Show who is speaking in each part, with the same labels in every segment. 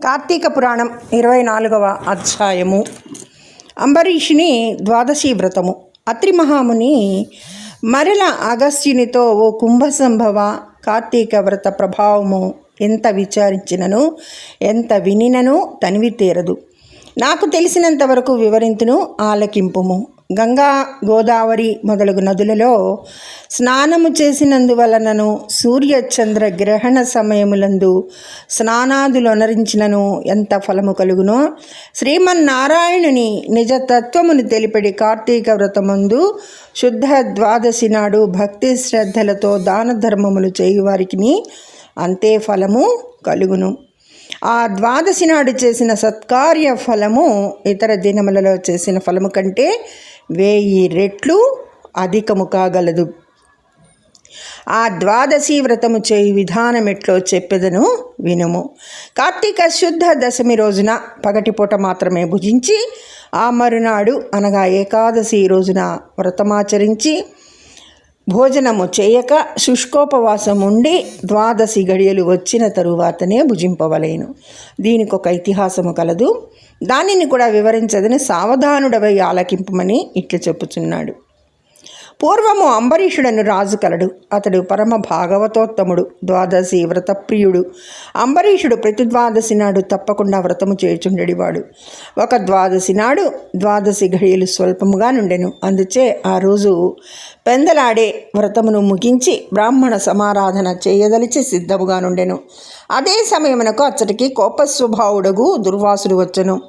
Speaker 1: కార్తీక పురాణం ఇరవై నాలుగవ అధ్యాయము. అంబరీషుని ద్వాదశి వ్రతము. అత్రి మహాముని మరల అగస్త్యునితో ఓ కుంభసంభవ కార్తీక వ్రత ప్రభావము ఎంత విచారించినను ఎంత వినినను తనివి తీరదు. నాకు తెలిసినంత వరకు వివరింతును ఆలకింపుము. గంగా గోదావరి మొదలగు నదులలో స్నానము చేసినందువలనను సూర్య చంద్ర గ్రహణ సమయములందు స్నానాదులొనరించినను ఎంత ఫలము కలుగునో శ్రీమన్నారాయణుని నిజతత్వమును తెలిపడి కార్తీక వ్రతమందు శుద్ధ ద్వాదశి నాడు భక్తి శ్రద్ధలతో దాన ధర్మములు చేయువారికి అంతే ఫలము కలుగును. ఆ ద్వాదశి నాడు చేసిన సత్కార్య ఫలము ఇతర దినములలో చేసిన ఫలము కంటే వేయి రెట్లు అధికము కాగలదు. ఆ ద్వాదశి వ్రతము చేయి విధానం ఎట్లో చెప్పెదను వినుము. కార్తీక శుద్ధ దశమి రోజున పగటిపూట మాత్రమే భుజించి ఆ మరునాడు అనగా ఏకాదశి రోజున వ్రతమాచరించి భోజనము చేయక శుష్కోపవాసం ఉండి ద్వాదశి గడియలు వచ్చిన తరువాతనే భుజింపవలేను. దీనికి ఒక ఇతిహాసము కలదు. దానిని కూడా వివరించదని సావధానుడవై ఆలకింపమని ఇట్లు చెప్పుచున్నాడు. పూర్వము అంబరీషుడను రాజు కలడు. అతడు పరమ భాగవతోత్తముడు ద్వాదశి వ్రతప్రియుడు. అంబరీషుడు ప్రతి ద్వాదశి నాడు తప్పకుండా వ్రతము చేయుచుండెడివాడు. ఒక ద్వాదశి నాడు ద్వాదశి ఘడియలు స్వల్పముగా నుండెను. అందుచే ఆ రోజు పెందలాడే వ్రతమును ముగించి బ్రాహ్మణ సమారాధన చేయదలిచి సిద్ధముగా నుండెను. అదే సమయమునకు అచ్చటికి కోపస్వభావుడగు దుర్వాసుడు వచ్చెను.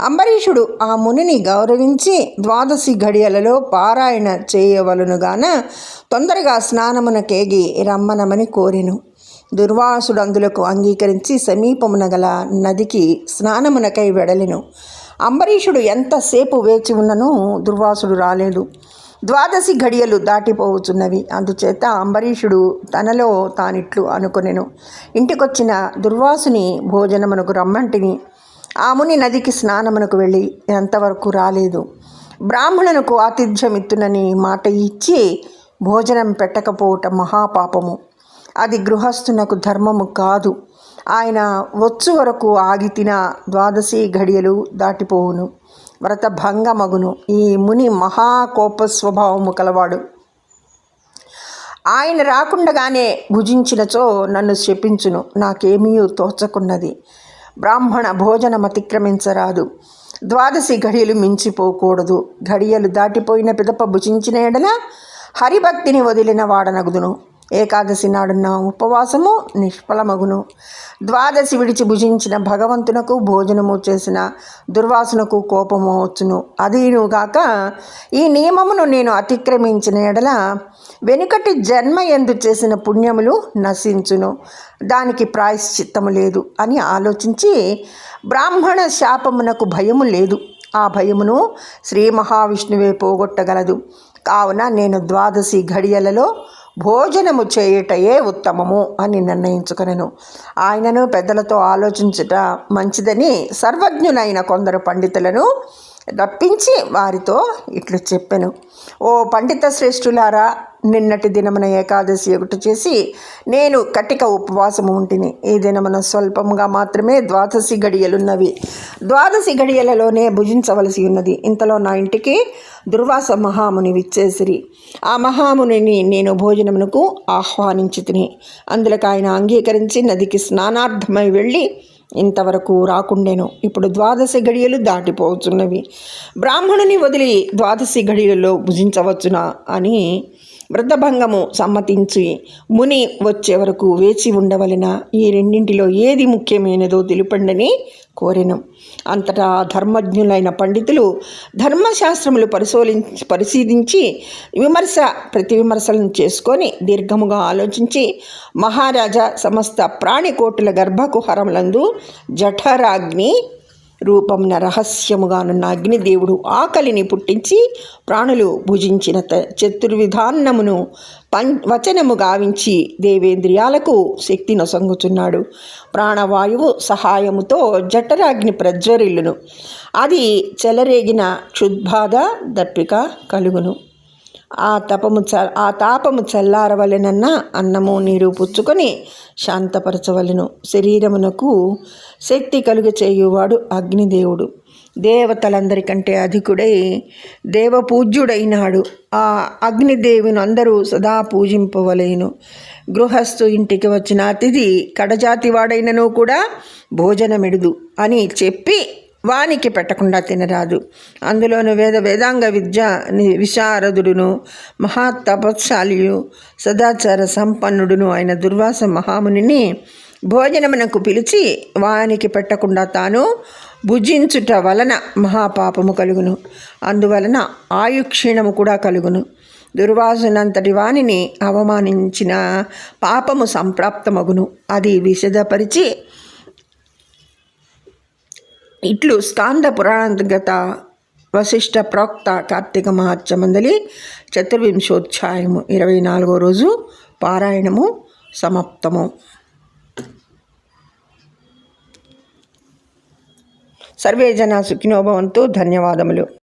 Speaker 1: అంబరీషుడు ఆ మునిని గౌరవించి ద్వాదశి ఘడియలలో పారాయణ చేయవలనుగాన తొందరగా స్నానమునకేగి రమ్మనమని కోరెను. దుర్వాసుడు అందులకు అంగీకరించి సమీపమున గల నదికి స్నానమునకై వెడలెను. అంబరీషుడు ఎంతసేపు వేచి ఉన్ననూ దుర్వాసుడు రాలేదు. ద్వాదశి ఘడియలు దాటిపోవుచున్నవి. అందుచేత అంబరీషుడు తనలో తానిట్లు అనుకొనెను. ఇంటికొచ్చిన దుర్వాసుని భోజనమునకు రమ్మంటిని ఆ ముని నదికి స్నానమునకు వెళ్ళి ఎంతవరకు రాలేదు. బ్రాహ్మణునకు ఆతిథ్యమిత్తునని మాట ఇచ్చి భోజనం పెట్టకపోవటం మహాపాపము. అది గృహస్థునకు ధర్మము కాదు. ఆయన వచ్చు వరకు ఆగి తిన ద్వాదశి ఘడియలు దాటిపోవును. వ్రత భంగమగును ఈ ముని మహాకోప స్వభావము కలవాడు. ఆయన రాకుండగానే భుజించినచో నన్ను శపించును. నాకేమీ తోచకున్నది. బ్రాహ్మణ భోజనం అతిక్రమించరాదు. ద్వాదశి ఘడియలు మించిపోకూడదు. ఘడియలు దాటిపోయిన పిదప భుజించిన ఎడల హరిభక్తిని వదిలిన వాడనగుదును. ఏకాదశి నాడున్న ఉపవాసము నిష్ఫలమగును. ద్వాదశి విడిచి భుజించిన భగవంతునకు భోజనము చేసిన దుర్వాసునకు కోపము వచ్చును. అదీనుగాక ఈ నియమమును నేను అతిక్రమించిన ఎడల వెనుకటి జన్మ ఎందు చేసిన పుణ్యములు నశించును. దానికి ప్రాయశ్చిత్తము లేదు అని ఆలోచించి బ్రాహ్మణ శాపమునకు భయము లేదు. ఆ భయమును శ్రీ మహావిష్ణువే పోగొట్టగలదు. కావున నేను ద్వాదశి ఘడియలలో భోజనము చేయుటయే ఉత్తమము అని నిర్ణయించుకొనెను. ఆయనను పెద్దలతో ఆలోచించుట మంచిదని సర్వజ్ఞులైన కొందరు పండితులను రప్పించి వారితో ఇట్లు చెప్పెను. ఓ పండిత శ్రేష్ఠులారా నిన్నటి దినమున ఏకాదశి ఒకటి చేసి నేను కటిక ఉపవాసము ఉంటిని. ఈ దినమున స్వల్పముగా మాత్రమే ద్వాదశి గడియలున్నవి. ద్వాదశి గడియలలోనే భుజించవలసి ఉన్నది. ఇంతలో నా ఇంటికి దుర్వాస మహాముని విచ్చేసిరి ఆ మహామునిని నేను భోజనమునకు ఆహ్వానించి తిని అందులోకి ఆయన అంగీకరించి నదికి స్నానార్థమై వెళ్ళి ఇంతవరకు రాకుండేను. ఇప్పుడు ద్వాదశి గడియలు దాటిపోతున్నవి. బ్రాహ్మణుని వదిలి ద్వాదశి గడియల్లో భుజించవచ్చునా అని వృద్ధభంగము సమ్మతించి ముని వచ్చే వరకు వేచి ఉండవలన? ఈ రెండింటిలో ఏది ముఖ్యమైనదో తెలుపండని కోరెను. అంతటా ధర్మజ్ఞులైన పండితులు ధర్మశాస్త్రములు పరిశోధించి పరిశీలించి విమర్శ ప్రతి విమర్శలను చేసుకొని దీర్ఘముగా ఆలోచించి మహారాజా సమస్త ప్రాణికోటుల గర్భకుహరములందు జఠరాగ్ని రూపమున రహస్యముగానున్న అగ్నిదేవుడు ఆకలిని పుట్టించి ప్రాణులు భుజించిన చతుర్విధాన్నమును పం వచనము గావించి దేవేంద్రియాలకు శక్తి నొసంగుచున్నాడు. ప్రాణవాయువు సహాయముతో జఠరాగ్ని ప్రజ్వరిల్లును. అది చెలరేగిన క్షుద్బాధ దప్పిక కలుగును. ఆ తపము చ ఆ తాపము చల్లారవలెనన్న అన్నము నీరు పుచ్చుకొని శాంతపరచవలెను. శరీరమునకు శక్తి కలుగ చేయువాడు అగ్నిదేవుడు. దేవతలందరికంటే అధికుడై దేవపూజ్యుడైనాడు. ఆ అగ్నిదేవుని అందరూ సదా పూజింపవలేను. గృహస్థు ఇంటికి వచ్చిన అతిథి కడజాతి వాడైనను కూడా భోజనమెడుదు అని చెప్పి వానికి పెట్టకుండా తినరాదు. అందులోను వేద వేదాంగ విద్య ని- విశారదుడును మహాతపశాలియు సదాచార సంపన్నుడును అయిన దుర్వాస మహామునిని భోజనమునకు పిలిచి వానికి పెట్టకుండా తాను భుజించుట వలన మహాపాపము కలుగును. అందువలన ఆయుక్షీణము కూడా కలుగును. దుర్వాసునంతటి వానిని అవమానించిన పాపము సంప్రాప్తమగును. అది విశదపరిచి ఇట్లు స్కాంద పురాణాంతర్గత వశిష్ట ప్రోక్త కార్తీక మహాత్సమందలి చతుర్వింశోధ్యాయము ఇరవై నాలుగో రోజు పారాయణము సమాప్తము. సర్వే జన సుఖినోభవంతు ధన్యవాదములు.